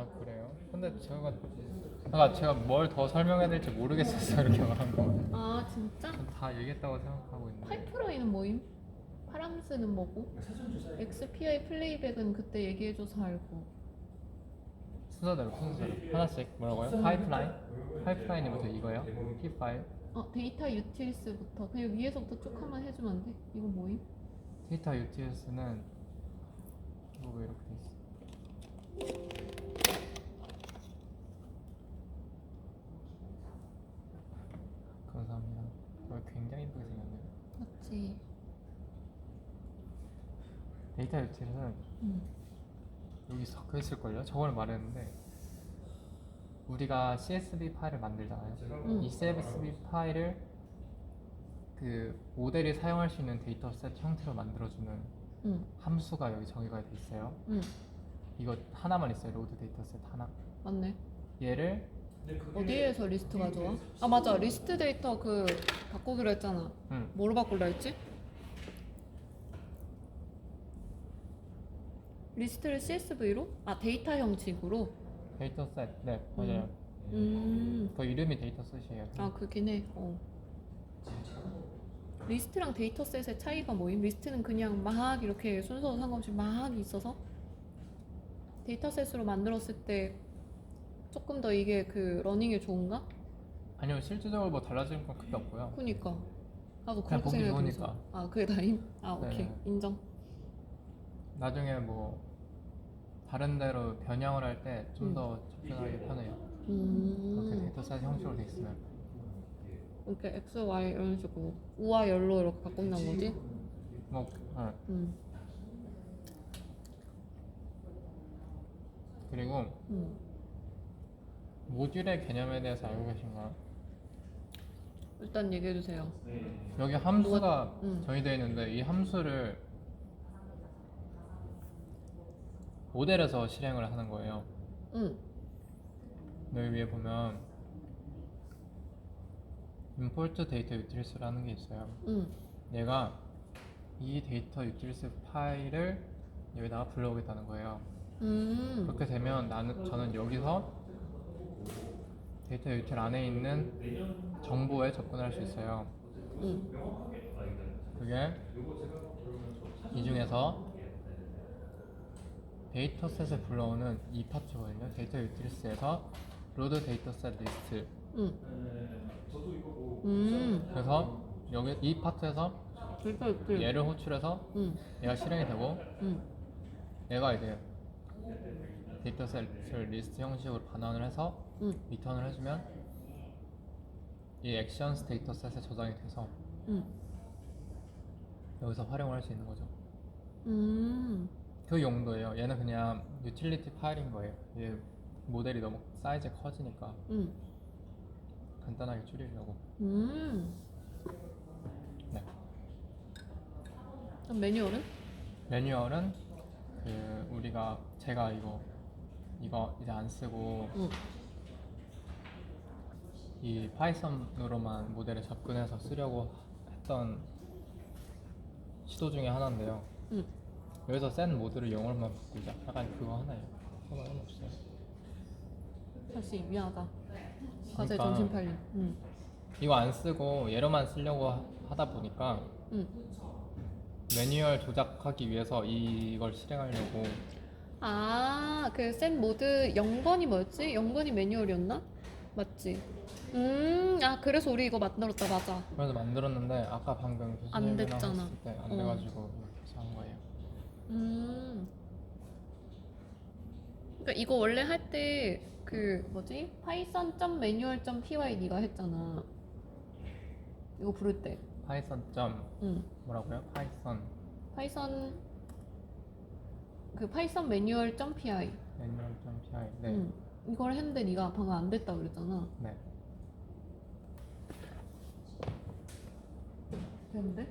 아 그래요? 근데 제가 아 제가 뭘 더 설명해야 될지 모르겠어서 이렇게 말한 거. 아 진짜? 전다 얘기했다고 생각하고 있는데. 파이프라인은 뭐임? 파람스는 뭐고? XPI 플레이백은 그때 얘기해줘서 알고 순서대로 순서대로 하나씩 뭐라고요? 파이프라인? 파이프라인이 뭐죠? 이거요? P 파일? 어 데이터 유틸스부터 그냥 위에서부터 쭉 한번 해주면 안 돼? 이거 뭐임? 데이터 UTS는 이거 왜 이렇게 돼 있어? 감사합니다. 어, 굉장히 이쁘게 생겼네요. 맞지? 데이터 UTS는 응. 여기 적혀 있을걸요? 저번에 말했는데 우리가 CSV 파일을 만들잖아요. 응. 이 CSV 파일을 그 모델이 사용할 수 있는 데이터셋 형태로 만들어주는 응. 함수가 여기 정의가 돼 있어요. 응. 이거 하나만 있어요. 로드 데이터셋 하나. 맞네 얘를 어디에서 리스트 가져와? 아 맞아 리스트 데이터 그 바꾸기로 했잖아 음, 뭐로 바꾸려 했지? 리스트를 CSV로? 아 데이터 형식으로? 데이터셋 네 맞아요. 음. 그 이름이 데이터셋이에요. 아 그긴 해. 어. 리스트랑 데이터셋의 차이가 뭐임? 리스트는 그냥 막 이렇게 순서 상관없이 막 있어서 데이터셋으로 만들었을 때 조금 더 이게 그 러닝에 좋은가? 아니요 실질적으로 뭐 달라지는 건 크게 없고요. 그니까 나도 그냥 그렇게 보기 생각해 좋으니까. 아 그게 다임? 아 네. 오케이 인정. 나중에 뭐 다른 데로 변형을 할 때 좀 더 접근하기 편해요. 그렇게 음. 데이터셋 형식으로 돼 있으면. 이렇게 X, Y 이런 식으로 우와 열로 이렇게 바꾼다는 거지? 뭐 어. 음. 그리고 음. 모듈의 개념에 대해서 알고 계신가요? 일단 얘기해 주세요. 여기 함수가 음. 정의되어 있는데 이 함수를 모델에서 실행을 하는 거예요. 응. 여기 위에 보면 import data utils라는 게 있어요. 응. 얘가 이 데이터 utils 파일을 여기다가 불러오겠다는 거예요. 음. 그렇게 되면 나는 저는 여기서 데이터 유틸 안에 있는 정보에 접근할 수 있어요. 응. 그게 이 중에서 데이터셋을 불러오는 이 파트거든요. 데이터 유틸스에서 로드 데이터셋 리스트. 응. 음. 그래서 여기 이 파트에서 그러니까 그 얘를 호출해서 응. 얘가 실행이 되고 응. 얘가 이제 데이터셋을 리스트 형식으로 반환을 해서 응. 리턴을 해주면 이 액션스 데이터셋에 저장이 돼서 응. 여기서 활용을 할 수 있는 거죠. 음. 그 용도예요. 얘는 그냥 유틸리티 파일인 거예요. 얘 모델이 너무 사이즈 커지니까 응. 간단하게 줄이려고. 음. 네. 그럼 매뉴얼은? 매뉴얼은 그 우리가 제가 이거 이거 이제 안 쓰고 응. 이 파이썬으로만 모델에 접근해서 쓰려고 했던 시도 중에 하나인데요. 응. 여기서 센 모드를 영어로만 바꾸자. 약간 그거 하나예요. 하나 없어요. 다시 미안하다. 과제 그러니까. 정신 팔림. 응. 이거 안 쓰고 얘로만 쓰려고 하- 하다 보니까 응. 매뉴얼 조작하기 위해서 이걸 실행하려고 아, 그셋 모드 0번이 뭐였지? 0번이 매뉴얼이었나? 맞지? 음, 아 그래서 우리 이거 만들었다 맞아. 그래서 만들었는데 아까 방금 안 교수님이랑 됐잖아. 했을 때 안 어. 돼가지고 이렇게 한 거예요. 음. 그러니까 이거 원래 할 때 그 뭐지? python.manual.py 네가 했잖아. 이거 부를 때. 파이썬 점 응. 뭐라고요? 파이썬 파이썬 그 python manual.py. 매뉴얼 점 PI 네. 응. 이걸 했는데 네가 방금 안 됐다 그랬잖아. 네. 됐는데?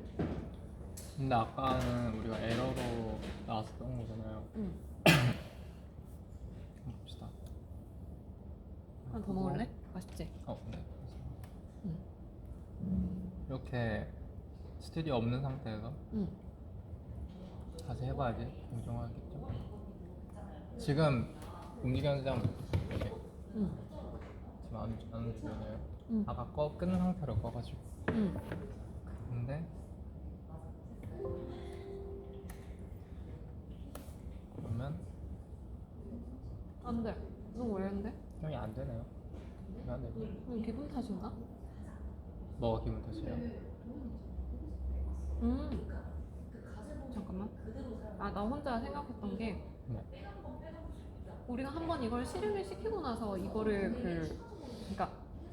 근데 아까는 우리가 에러로 나왔었던 거잖아요. 응. 한번 봅시다. 하나 더 먹을래? 맛있지? 어, 네. 응. 이렇게 스튜디오 없는 상태에서 응. 다시 해봐야지 공정하겠죠. 지금 움직이는 장 이렇게 응. 지금 안, 안 움직여요. 응. 아까 꺼, 끈 상태로 꺼가지고. 응. 근데 그러면 안 돼. 안 돼? 형이 안 되네요. 왜안 되지? 응, 기분 탓인가? 뭐가 기분 탓이에요? 음. 잠깐만. 아, 나 혼자 생각했던 게 네. 우리가 한번 이걸 실행을 시키고 나서 이거를 그 그러니까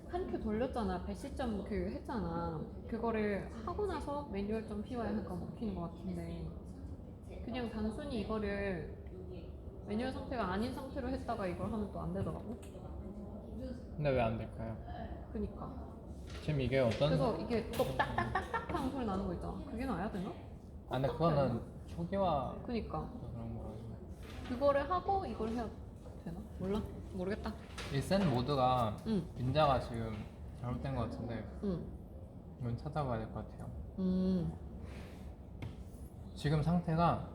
한 큐 돌렸잖아. 배시점 그 했잖아. 그거를 하고 나서 매뉴얼 점 PY가 먹히는 것 같은데 그냥 단순히 이거를 매뉴얼 상태가 아닌 상태로 했다가 이걸 하면 또 안 되더라고. 근데 왜 안 될까요? 그니까. 지금 이게 어떤? 그래서 이게 또 딱딱딱딱 하는 소리 나는 거 있잖아. 그게 나야 되나? 아 근데 그거는 초기화 그니까. 그런 거라서. 그거를 하고 이걸 해야 되나? 몰라. 모르겠다. 이센 모드가 응. 민자가 지금 잘못된 것 같은데 응. 이건 찾아봐야 될 것 같아요. 음. 지금 상태가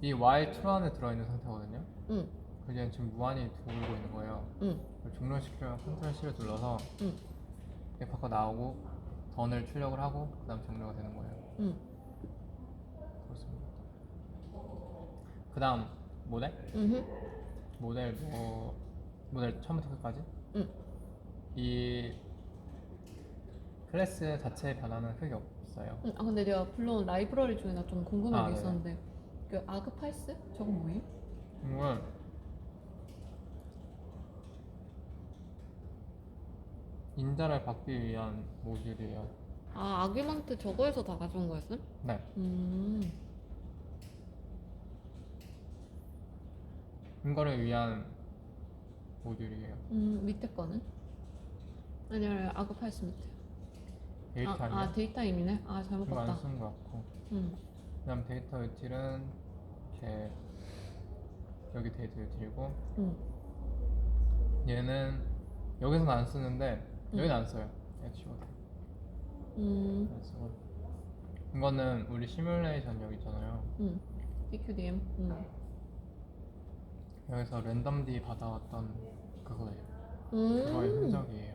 이 Y2 안에 들어있는 상태거든요. 응. 그게 지금 무한히 돌고 있는 거예요. 응. 그걸 종료시키면 컨트롤 C를 눌러서 응. 이렇게 바꿔 나오고 던을 출력을 하고 그 다음 종료가 되는 거예요. 응. 그렇습니다. 그 다음 모델? 응. 모델 뭐 모델 처음부터 끝까지? 응. 이 클래스 자체의 변화는 크게 없어요. 응. 아 근데 내가 불러온 라이브러리 중에 나 좀 궁금한 아, 게 네네. 있었는데 그 아그팔스? 저건 뭐예요? 이건 인자를 받기 위한 모듈이에요. 아 아규먼트 저거에서 다 가져온 거였음? 네. 음. 이거를 위한 모듈이에요. 음 밑에 거는? 아니 아니 아그팔스 밑에. 데이터 아, 아니야? 아 데이터 임이네. 아 잘못 이거 봤다. 쓴것 같고. 음. 그다음 데이터 유틸은 이렇게 여기 데이터 유틸이고 음. 얘는 여기서는 안 쓰는데 여기는 음. 안 써요. 액시워드 음. 안 쓰고. 이거는 우리 시뮬레이션 여기 있잖아요. 음. DQDM. 음. 여기서 랜덤D 받아왔던 그거예요. 그거의 음. 흔적이에요.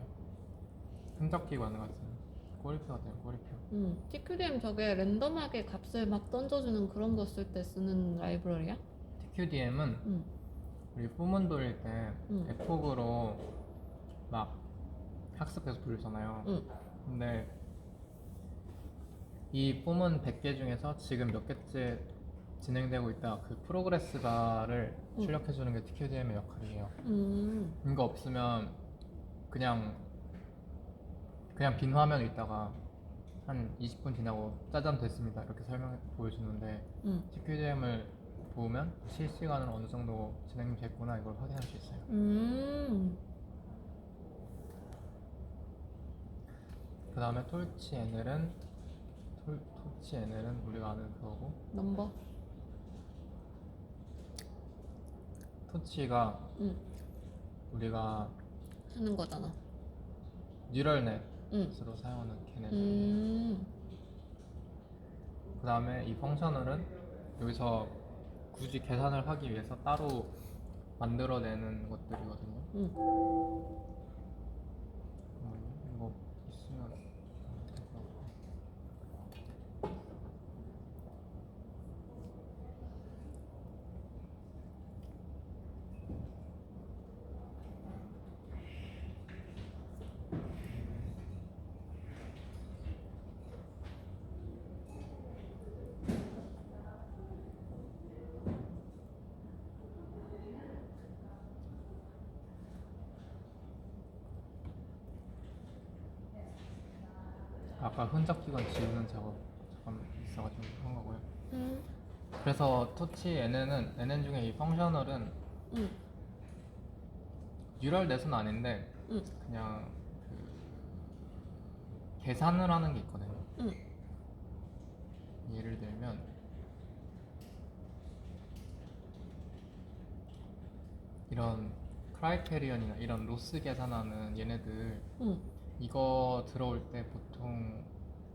흔적 기관을 같은 꼬리표 같아요. 꼬리표. 음. DQDM 저게 랜덤하게 값을 막 던져주는 그런 거 쓸 때 쓰는 라이브러리야? TQDM은 음. 우리 뿜은 돌릴 때 음. 대폭으로 막 학습해서 돌리잖아요. 음. 근데 이 뿜은 100개 중에서 지금 몇 개째 진행되고 있다 그 프로그레스 바를 음. 출력해 주는 게 TQDM의 역할이에요. 음. 이거 없으면 그냥 그냥 빈 화면 있다가 한 20분 지나고 짜잔 됐습니다 이렇게 설명 보여주는데 음. TQDM을 보면 실시간으로 어느 정도 진행됐구나 이걸 확인할 수 있어요. 음. 그 다음에 톨치 NL은 톨, 톨치 NL은 우리가 아는 그거고 넘버. 토치가 음. 우리가 하는 거잖아. 뉴럴 넷으로 음. 사용하는 걔네. 음. 그 다음에 이 펑셔널은 여기서 굳이 계산을 하기 위해서 따로 만들어내는 것들이거든요. 음. 음, 이거 있으면 될것 같고. 아까 흔적 기관 지우는 작업 잠깐 있어가지고 한 거고요. 음. 그래서 토치 NN은 NN 중에 이 펑셔널은 음. 뉴럴 넷은 아닌데 음. 그냥 그 계산을 하는 게 있거든요. 음. 예를 들면 이런 크라이테리언이나 이런 로스 계산하는 얘네들 음. 이거 들어올 때 보통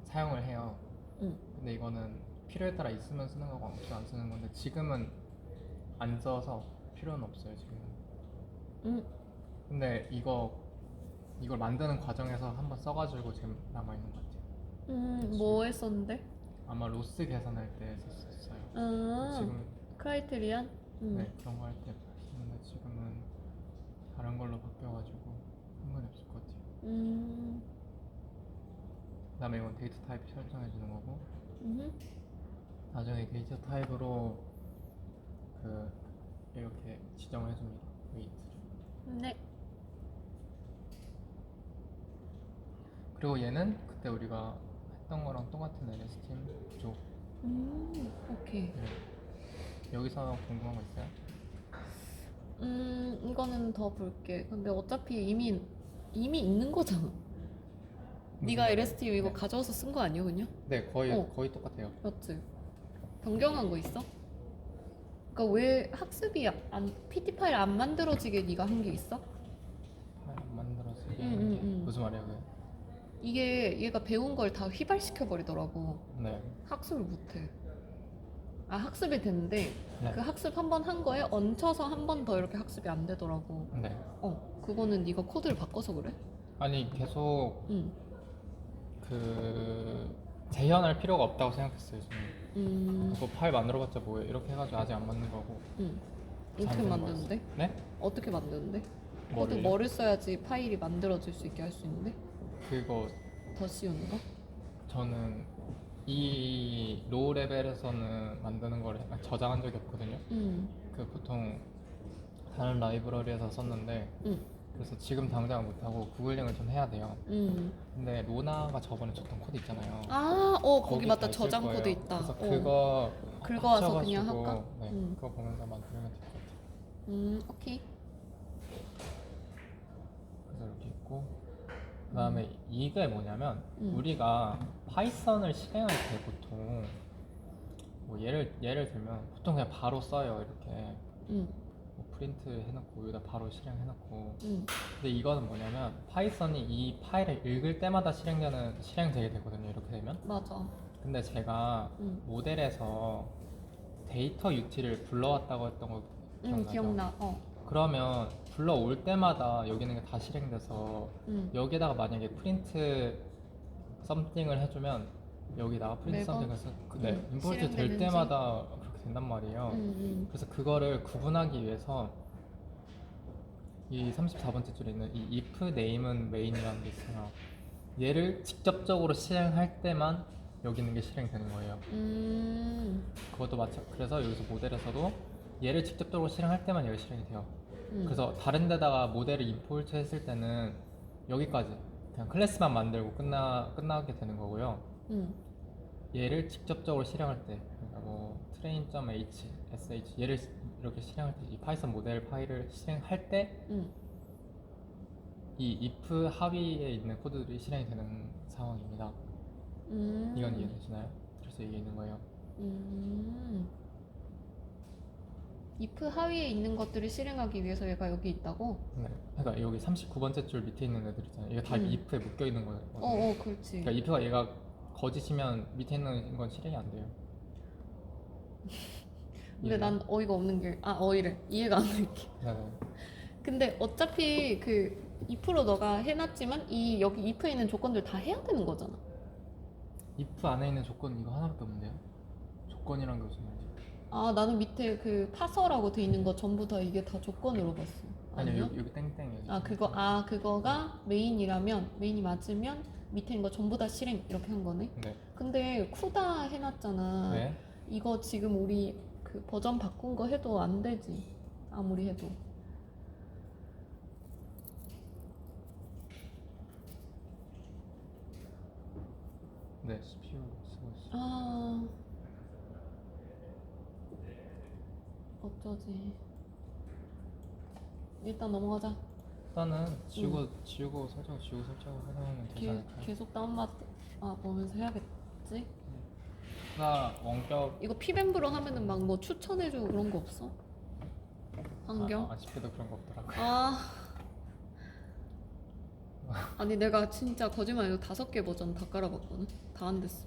사용을 해요. 음. 근데 이거는 필요에 따라 있으면 쓰는 거고 없으면 안 쓰는 건데 지금은 안 써서 필요는 없어요 지금은. 음, 근데 이거 이걸 만드는 과정에서 한번 써가지고 지금 남아 있는 것 같아요. 음, 뭐 했었는데? 아마 로스 계산할 때 썼었어요. 아, 지금 크라이테리안? 음. 네 그런 거 할때 썼는데 지금은 다른 걸로 바뀌어가지고 상관이 같아요. 음, 그다음에 이건 데이터 타입 설정해 주는 거고 음, 나중에 데이터 타입으로 그 이렇게 지정을 해줍니다. 웨이트를. 네. 그리고 얘는 그때 우리가 했던 거랑 똑같은 LSTM 구조. 음, 오케이. 네. 여기서 궁금한 거 있어요? 음, 이거는 더 볼게. 근데 어차피 이미 이미 있는 거잖아. 네가 LST 이거 네. 가져와서 쓴 거 아니야, 그냥? 네 거의 어. 거의 똑같아요. 맞지? 변경한 거 있어? 그러니까 왜 학습이 안 PT 파일 안 만들어지게 네가 한 게 있어? 파일 만들어서 음, 음, 음. 무슨 말이에요? 그게? 이게 얘가 배운 걸 다 휘발시켜 버리더라고. 네. 학습을 못 해. 아, 학습이 됐는데 네. 그 학습 한 번 한 거에 얹혀서 한 번 더 이렇게 학습이 안 되더라고. 네. 어, 그거는 네가 코드를 바꿔서 그래? 아니 계속 응. 그 재현할 필요가 없다고 생각했어요. 저는. 음, 그거 파일 만들어봤자 뭐예요? 이렇게 해가지고 아직 안 맞는 거고. 응. 어떻게 잘못된 만드는데? 네? 어떻게 만드는데? 코드? 뭐를 써야지 파일이 만들어질 수 있게 할 수 있는데? 그거 더 쉬운 거? 저는 이 로우 레벨에서는 만드는 거를 저장한 적이 없거든요. 응. 그 보통 다른 라이브러리에서 썼는데 응. 그래서 지금 당장 못하고 구글링을 좀 해야 돼요. 응. 근데 로나가 저번에 줬던 코드 있잖아요. 아, 어 거기 맞다 저장 거예요. 코드 있다. 그래서 어. 그거 긁어와서 그냥 합쳐가지고, 할까? 네, 음. 그거 보면서 만들면 될 것 같아요. 음, 오케이. 그래서 이렇게 있고 그다음에 이게 뭐냐면 음. 우리가 파이썬을 실행할 때 보통 뭐 예를 예를 들면 보통 그냥 바로 써요 이렇게 응. 뭐 프린트 해놓고 여기다 바로 실행해놓고 응. 근데 이거는 뭐냐면 파이썬이 이 파일을 읽을 때마다 실행되는 실행되게 되거든요 이렇게 되면 맞아. 근데 제가 응. 모델에서 데이터 유티를 불러왔다고 했던 거 응, 기억나죠? 기억나. 어. 그러면 불러올 때마다 여기 있는 게 다 실행돼서 응. 여기다가 만약에 프린트 썸띵을 해주면 여기다가 프린트 매번? 썸띵을 해서 그, 네, 음, 임포트 될 실행되는지? 때마다 된단 말이에요. 응. 응. 그래서 그거를 구분하기 위해서 이 34번째 줄에 있는 이 if name은 main이라는 게 있어요. 얘를 직접적으로 실행할 때만 여기 있는 게 실행되는 거예요. 음. 그것도 마찬 그래서 여기서 모델에서도 얘를 직접적으로 실행할 때만 여기 실행이 돼요. 응. 그래서 다른 데다가 모델을 임포트 했을 때는 여기까지 그냥 클래스만 만들고 끝나 끝나게 되는 거고요. 응. 얘를 직접적으로 실행할 때, 그러니까 뭐 train.h, sh 얘를 이렇게 실행할 때 이 파이썬 모델 파일을 실행할 때 응. 이 if 하위에 있는 코드들이 실행이 되는 상황입니다. 음. 이건 이해되시나요? 그래서 이게 있는 거예요. 음. if 하위에 있는 것들을 실행하기 위해서 얘가 여기 있다고? 네. 그러니까 여기 39번째 줄 밑에 있는 애들 있잖아요. 이게 다 음. if에 묶여 있는 거예요. 어, 어, 그렇지. 그러니까 if가 얘가 거짓이면 밑에 있는 건 실행이 안 돼요. 근데 난 어이가 없는 게, 아, 어이래. 이해가 안 되게. 네네. 근데 어차피 그 if로 너가 해놨지만 이 여기 if에 있는 조건들 다 해야 되는 거잖아. if 안에 있는 조건 이거 하나밖에 없는데요. 조건이란 게 무슨 말이지? 아, 나는 밑에 그 파서라고 돼 있는 거 전부 다 이게 다 조건으로 봤어. 아니요? 여기, 여기 땡땡 여기. 아, 그거, 아, 그거가 메인이라면, 메인이 맞으면 밑에 있는 거 전부 다 실행 이렇게 한 거네. 네. 근데 쿠다 해놨잖아. 네. 이거 지금 우리 그 버전 바꾼 거 해도 안 되지. 아무리 해도. 네 CPU 쓰고 있어. 아. 어쩌지. 일단 넘어가자. 일단은 지우고 지우고 설정 지우고 설정을 해놓으면 되지 계, 않을까요? 계속 다운받 아 보면서 해야겠지. 나 원격 이거 피벤브로 하면은 막 뭐 추천해주고 그런 거 없어? 환경? 아, 아쉽게도 그런 거 없더라고요. 아. 아니 내가 진짜 거짓말 아니고 다섯 개 버전 다 깔아봤거든. 다 안 됐어.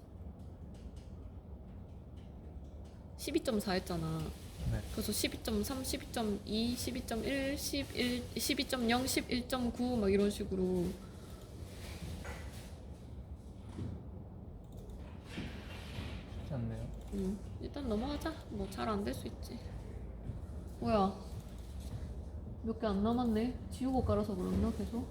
12.4 했잖아. 네. 그래서 12.3, 12.2, 12.1, 11, 12.0, 11.9 막 이런 식으로 쉽지 음, 일단 넘어가자. 뭐 잘 안 될 수 있지. 뭐야? 몇 개 안 남았네. 지우고 깔아서 그랬나 계속?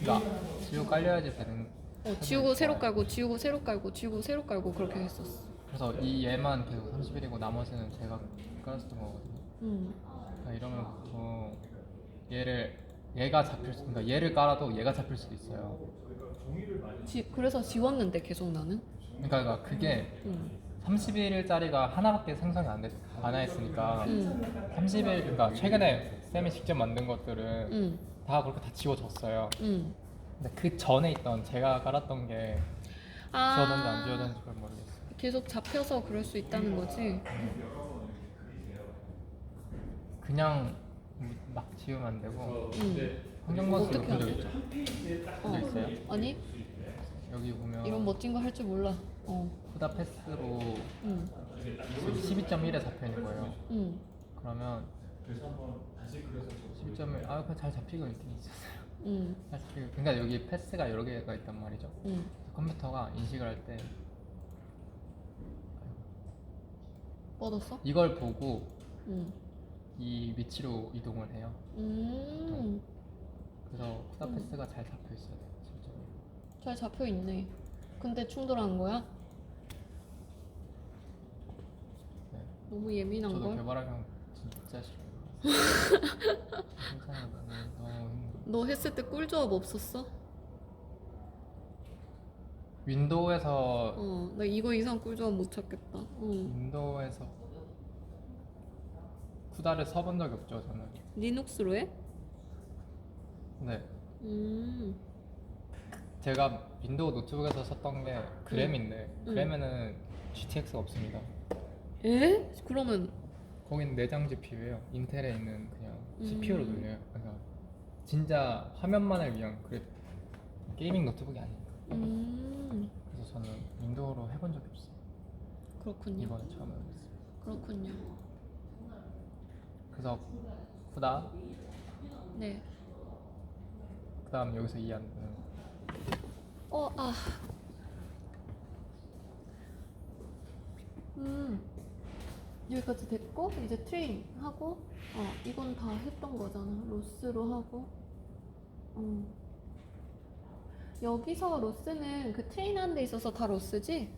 그러니까 지우 깔려야지 되는. 어, 지우고 새로 깔고 지우고 새로 깔고 지우고 새로 깔고 그렇게 했었어. 그래서 이 얘만 계속 31이고 나머지는 제가 깔았었던 거거든요. 음. 그러니까 이러면 보통 얘를 얘가 잡힐 수, 그러니까 얘를 깔아도 얘가 잡힐 수도 있어요. 지, 그래서 지웠는데 계속 나는. 그러니까, 그게 음. 31일짜리가 하나밖에 생성이 안, 됐, 안 했으니까 음. 30일 그러니까 최근에 쌤이 직접 만든 것들은 음. 다 그렇게 다 지워졌어요. 음. 근데 그 전에 있던 제가 깔았던 게 아. 지워졌는지 안 지워졌는지 그걸 모르겠어요. 계속 잡혀서 그럴 수 있다는 거지. 그냥 막 지우면 안 되고 음. 환경번호 어떻게 본적 하지? 있죠? 어. 본적 있어요? 아니 여기 보면 이런 멋진 거 할 줄 몰라. 어. 패스로 음. 12.1에 잡혀 있는 거예요. 음. 그러면 12.1 아 그거 잘 잡히고 있긴 있었어요. 음. 잘 잡히고 그러니까 여기 패스가 여러 개가 있단 말이죠. 음. 컴퓨터가 인식을 할 때 뻗었어? 이걸 보고 음. 이 위치로 이동을 해요. 음. 그래서 후다 음. 패스가 잘 잡혀 있어야 돼요. 실제로. 잘 잡혀 있네. 근데 충돌하는 거야? 네. 너무 예민한 저도 걸. 개발하면 진짜 싫어요. 괜찮아요. 너무, 너무 힘들어. 너 했을 때 꿀조합 없었어? 윈도우에서 어, 나 이거 이상 꿀조합 못 찾겠다. 어. 윈도우에서 쿠다를 써본 적이 없죠 저는. 리눅스로 해? 네. 음. 제가 윈도우 노트북에서 썼던 게 그램인데 음. 그램에는 GTX가 없습니다. 에? 그러면 거기는 내장 GPU예요. 인텔에 있는 그냥 음. CPU로 돌려요. 그래서 진짜 화면만을 위한 그래 게이밍 노트북이 아니에요. 음. 그래서 저는 윈도우로 해본 적이 없어요. 그렇군요. 이번에 처음 해봤어요. 그렇군요. 그래서 쿠다 네. 그다음 여기서 이해하는 거는 어, 아. 음. 여기까지 됐고 이제 트레인 하고 어, 이건 다 했던 거잖아. 로스로 하고. 음. 여기서 로스는 그 트레인 하는 데 있어서 다 로스지?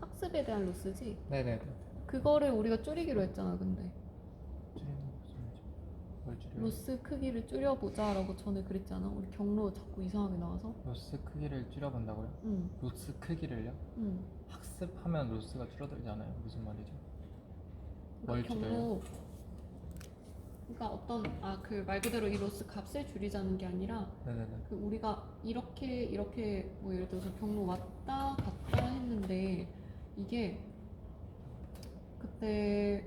학습에 대한 로스지? 네네네. 그거를 우리가 줄이기로 했잖아, 근데. 줄이는 거 무슨 말이죠? 뭘 줄여요? 로스 크기를 줄여보자 라고 전에 그랬잖아. 우리 경로 자꾸 이상하게 나와서. 로스 크기를 줄여본다고요? 응, 로스 크기를요? 응. 학습하면 로스가 줄어들잖아요. 무슨 말이죠? 뭘 그러니까 줄여요? 경로. 그러니까 어떤 아 그 말 그대로 이 로스 값을 줄이자는 게 아니라 네네네. 그 우리가 이렇게 이렇게 뭐 예를 들어서 경로 왔다 갔다 했는데 이게 그때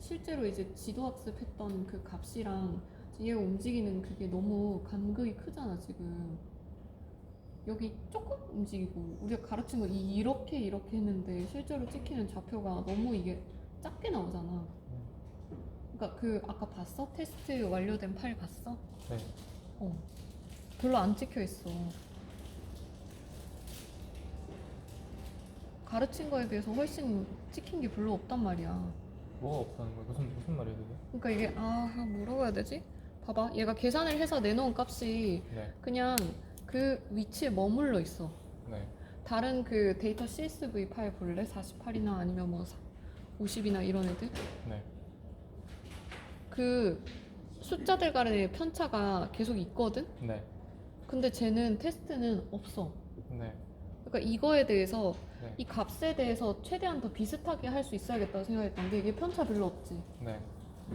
실제로 이제 지도 학습했던 그 값이랑 얘가 움직이는 그게 너무 간극이 크잖아 지금 여기 조금 움직이고 우리가 가르친 거 이- 이렇게 이렇게 했는데 실제로 찍히는 좌표가 너무 이게 작게 나오잖아 그러니까 그 아까 봤어? 테스트 완료된 파일 봤어? 네. 어. 별로 안 찍혀 있어. 가르친 거에 비해서 훨씬 찍힌 게 별로 없단 말이야. 뭐가 없다는 거예요? 무슨 무슨 말이에요, 그게? 그러니까 이게 아 뭐라고 해야 되지? 봐봐, 얘가 계산을 해서 내놓은 값이 네. 그냥 그 위치에 머물러 있어. 네. 다른 그 데이터 CSV 파일 볼래? 48이나 아니면 뭐 50이나 이런 애들? 네. 그 숫자들 간의 편차가 계속 있거든? 네. 근데 쟤는 테스트는 없어. 네. 그러니까 이거에 대해서 네. 이 값에 대해서 최대한 더 비슷하게 할 수 있어야겠다고 생각했던 게 이게 편차 별로 없지. 네.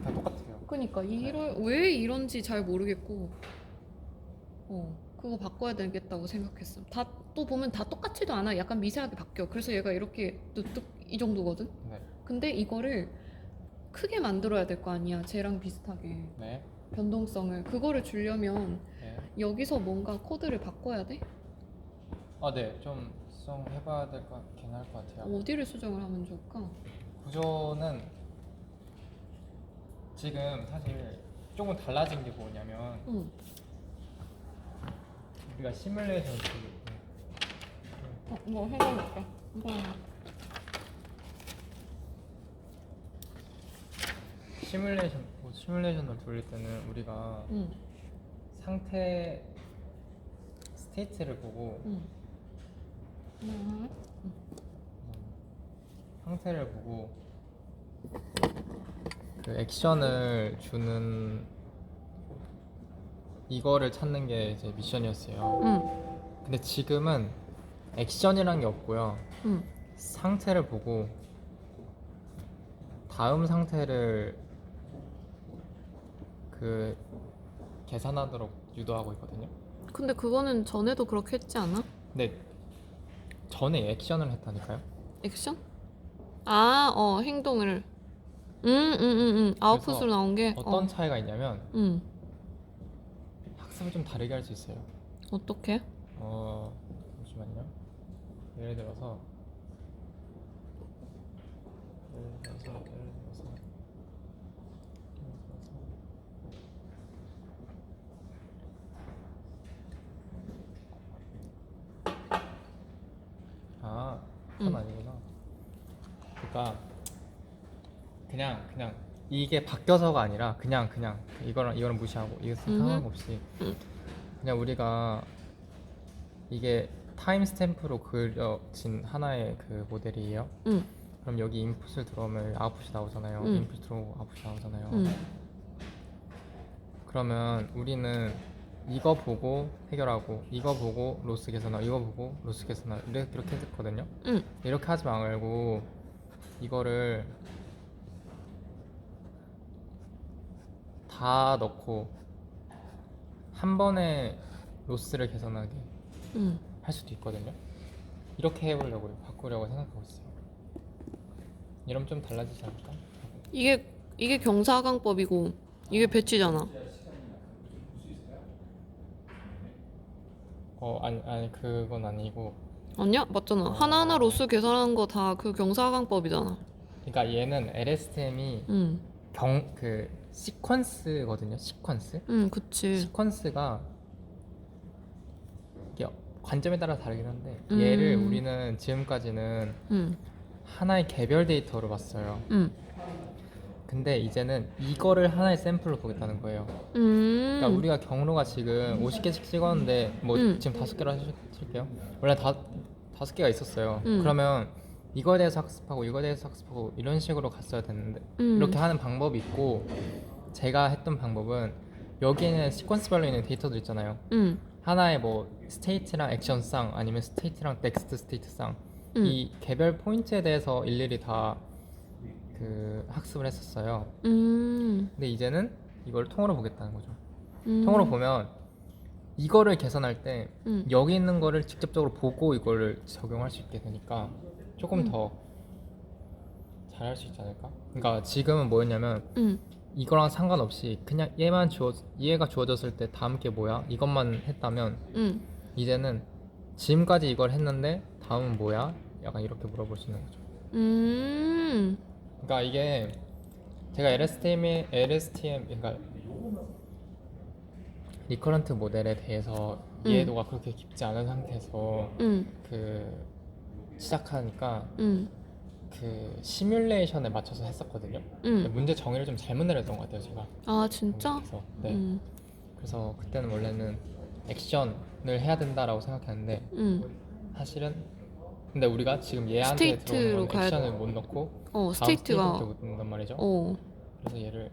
다 똑같아요. 그러니까 이런 왜 이런지 잘 모르겠고, 어 그거 바꿔야 되겠다고 생각했어. 다 또 보면 다 똑같지도 않아. 약간 미세하게 바뀌어. 그래서 얘가 이렇게 뚝뚝 이 정도거든. 네. 근데 이거를 크게 만들어야 될 거 아니야. 쟤랑 비슷하게 네. 변동성을 그거를 주려면 네. 여기서 뭔가 코드를 바꿔야 돼. 아, 네. 좀 수정해봐야 될 것 같긴 할 것 같아요. 어디를 수정을 하면 좋을까? 구조는 지금 사실 조금 달라진 게 뭐냐면 응. 우리가 시뮬레이션 쪽에 어, 뭐? 이거 시뮬레이션 뭐 시뮬레이션을 돌릴 때는 우리가 응. 상태 스테이트를 보고 응. 응. 상태를 보고 그 액션을 주는 이거를 찾는 게 이제 미션이었어요. 응. 근데 지금은 액션이란 게 없고요. 응. 상태를 보고 다음 상태를 그 계산하도록 유도하고 있거든요. 근데 그거는 전에도 그렇게 했지 않아? 근데 전에 액션을 했다니까요. 액션? 아, 어, 행동을. 음, 음, 음, 음. 아웃풋으로 나온 게. 어떤 어. 차이가 있냐면 음. 학습을 좀 다르게 할 수 있어요. 어떻게? 어 잠시만요. 예를 들어서 예를 들어서 예를 들어서 아 그건 음. 아니구나. 그러니까 그냥 그냥 이게 바뀌어서가 아니라 그냥 그냥 이거랑 이거랑 무시하고 음흠. 상관없이 음. 그냥 우리가 이게 타임 스탬프로 그려진 하나의 그 모델이에요. 응. 그럼 여기 인풋을 들어오면 아웃풋이 나오잖아요. 음. 인풋 들어오고 아웃풋이 나오잖아요. 응. 그러면 우리는 이거 보고 해결하고 이거 보고 로스 계산하고 이거 보고 로스 계산하고 이렇게, 이렇게 했거든요. 응. 이렇게 하지 말고 이거를 다 넣고 한 번에 로스를 계산하게 응. 할 수도 있거든요. 이렇게 해보려고 바꾸려고 생각하고 있어요. 이러면 좀 달라지지 않을까? 이게 이게 경사강법이고 이게 배치잖아. 어 아니 아니 그건 아니고 아니야? 맞잖아. 하나하나 로스 계산하는 거 다 그 경사강법이잖아. 그러니까 얘는 LSTM이 응. 경 그 시퀀스거든요. 시퀀스. 응, 그치. 시퀀스가 이게 관점에 따라 다르긴 한데 음. 얘를 우리는 지금까지는 응. 하나의 개별 데이터로 봤어요. 응. 근데 이제는 이거를 하나의 샘플로 보겠다는 거예요. 음. 그러니까 우리가 경로가 지금 50개씩 찍었는데 뭐 음. 지금 다섯 개로 하실게요. 원래 다 다섯 개가 있었어요. 음. 그러면 이거에 대해서 학습하고 이거에 대해서 학습하고 이런 식으로 갔어야 됐는데 음. 이렇게 하는 방법이 있고 제가 했던 방법은 여기에는 시퀀스별로 있는 데이터들 있잖아요. 응. 하나의 뭐 스테이트랑 액션상 아니면 스테이트랑 넥스트 스테이트상 음. 이 개별 포인트에 대해서 일일이 다 그 학습을 했었어요. 음. 근데 이제는 이걸 통으로 보겠다는 거죠. 음. 통으로 보면 이거를 계산할 때 응. 여기 있는 거를 직접적으로 보고 이거를 적용할 수 있게 되니까 조금 음. 더 잘할 수 있지 않을까? 그러니까 지금은 뭐였냐면 응. 이거랑 상관없이 그냥 얘만 주어 얘가 주어졌을 때 다음 게 뭐야? 이것만 했다면 응. 이제는 지금까지 이걸 했는데 다음은 뭐야? 약간 이렇게 물어볼 수 있는 거죠. 음. 그러니까 이게 제가 LSTM, LSTM 그러니까 리커런트 모델에 대해서 음. 이해도가 그렇게 깊지 않은 상태에서 응. 그 시작하니까 응. 그 시뮬레이션에 맞춰서 했었거든요. 근데 응. 문제 정의를 좀 잘못 내렸던 것 같아요, 제가. 아, 진짜? 그래서 네. 응. 그래서 그때는 원래는 액션을 해야 된다라고 생각했는데 응. 사실은 근데 우리가 지금 얘한테 스테이트로 들어오는 건 가야- 액션을 못 넣고 어, 다음 스테이트가 스테이트부터 못 넣는단 말이죠. 어, 그래서 얘를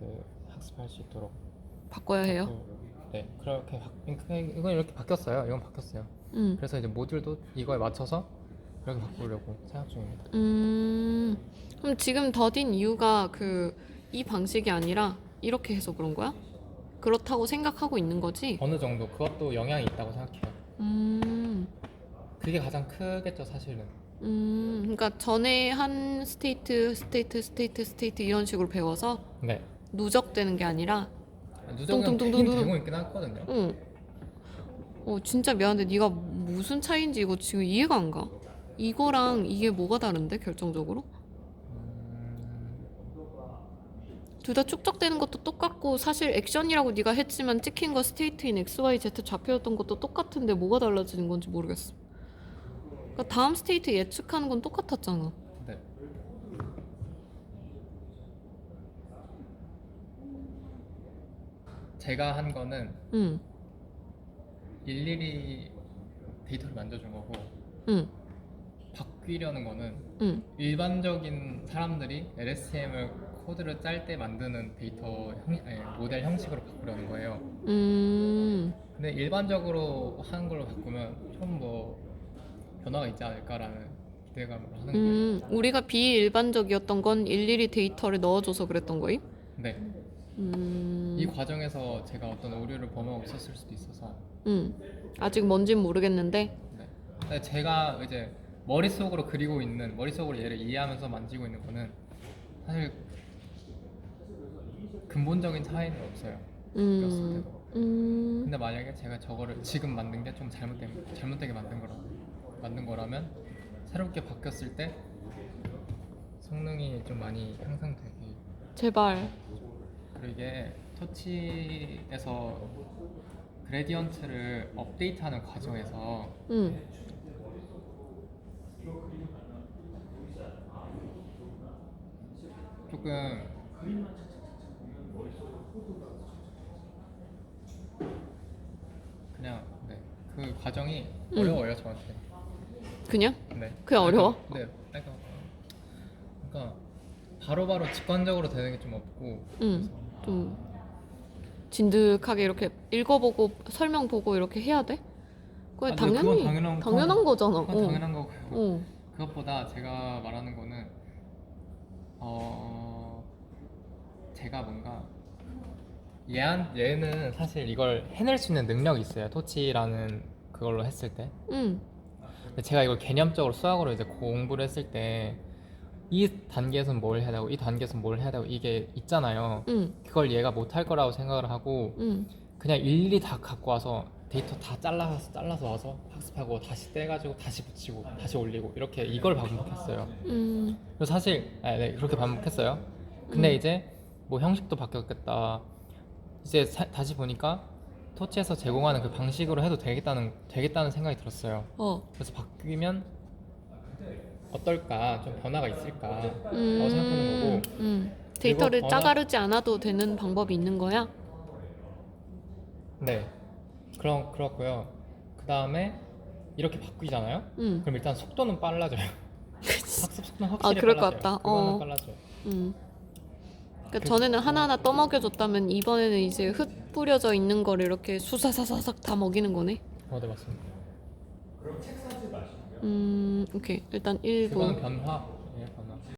그 학습할 수 있도록 바꿔야 해요. 그- 네 그렇게 바, 이건 이건 이렇게 바뀌었어요. 이건 바뀌었어요. 응. 그래서 이제 모듈도 이거에 맞춰서 이렇게 바꾸려고 생각 중입니다. 음. 그럼 지금 더딘 이유가 그 이 방식이 아니라 이렇게 해서 그런 거야? 그렇다고 생각하고 있는 거지? 어느 정도 그것도 영향이 있다고 생각해요. 음. 그게 가장 크겠죠 사실은. 음. 그러니까 전에 한 스테이트, 스테이트, 스테이트, 스테이트 이런 식으로 배워서 네. 누적되는 게 아니라 누적은 되고 있긴 하거든요. 응. 어 진짜 미안한데 네가 무슨 차이인지 이거 지금 이해가 안 가. 이거랑 이게 뭐가 다른데 결정적으로? 음, 둘다 축적되는 것도 똑같고 사실 액션이라고 네가 했지만 찍힌 거 스테이트인 XYZ 좌표였던 것도 똑같은데 뭐가 달라지는 건지 모르겠어. 그러니까 다음 스테이트 예측하는 건 똑같았잖아. 제가 한 거는 응, 일일이 데이터를 만져준 거고 응, 바뀌려는 거는 응. 일반적인 사람들이 LSTM을 코드를 짤 때 만드는 데이터 형, 아니, 모델 형식으로 바꾸려는 거예요. 음, 근데 일반적으로 하는 걸로 바꾸면 좀 뭐 변화가 있지 않을까라는 기대감으로 하는 거예요. 음. 우리가 비일반적이었던 건 일일이 데이터를 넣어줘서 그랬던 거임? 네. 음, 이 과정에서 제가 어떤 오류를 범하고 있었을 수도 있어서 음. 아직 뭔진 모르겠는데. 네. 근데 제가 이제 머릿속으로 그리고 있는 머릿속으로 얘를 이해하면서 만지고 있는 거는 사실 근본적인 차이는 없어요. 꼈을 음, 때도. 음, 근데 만약에 제가 저거를 지금 만든 게 좀 잘못된 잘못되게 만든 거라 만든 거라면 새롭게 바뀌었을 때 성능이 좀 많이 향상되기 제발. 그리고 이게 터치에서 그레디언트를 업데이트하는 과정에서 음, 조금 그냥 네, 그 과정이 음. 어려워요 저한테. 그냥? 네. 그게 어려워? 네. 그러니까, 그러니까 바로바로 직관적으로 되는 게 좀 없고. 음, 좀 진득하게 이렇게 읽어보고 설명 보고 이렇게 해야 돼? 그게 아, 네, 당연히 그건 당연한 거- 거잖아. 그건 어. 당연한 거고요. 어. 그것보다 제가 말하는 거는 어 제가 뭔가 얘한 얘는 사실 이걸 해낼 수 있는 능력이 있어요. 토치라는 그걸로 했을 때. 음, 근데 제가 이걸 개념적으로 수학으로 이제 공부를 했을 때 이 단계에서는 뭘 해야 되고 이 단계에서는 뭘 해야 되고 이게 있잖아요. 음, 그걸 얘가 못할 거라고 생각을 하고 음, 그냥 일일이 다 갖고 와서 데이터 다 잘라서 잘라서 와서 학습하고 다시 떼가지고 다시 붙이고 다시 올리고 이렇게 이걸 반복했어요. 음, 그래서 사실 아, 네, 그렇게 반복했어요. 근데 음. 이제 뭐 형식도 바뀌었겠다. 이제 사- 다시 보니까 토치에서 제공하는 그 방식으로 해도 되겠다는 되겠다는 생각이 들었어요. 어, 그래서 바뀌면 어떨까 좀 변화가 있을까 음, 라고 생각하는 거고 음. 데이터를 짜가르지 않아도 되는 방법이 있는 거야? 네 그럼 그렇고요. 그 다음에 이렇게 바뀌잖아요. 음, 그럼 일단 속도는 빨라져요. 학습 속도는 아, 확실히 그럴 것 빨라져요. 같다. 그거는 어. 빨라져. 음. 그러니까 그- 전에는 하나하나 떠먹여줬다면 이번에는 이제 흩 뿌려져 있는 거를 이렇게 수사사사삭 다 먹이는 거네. 어, 네 맞습니다. 음, 오케이. 일단 그거는 1부. 변화.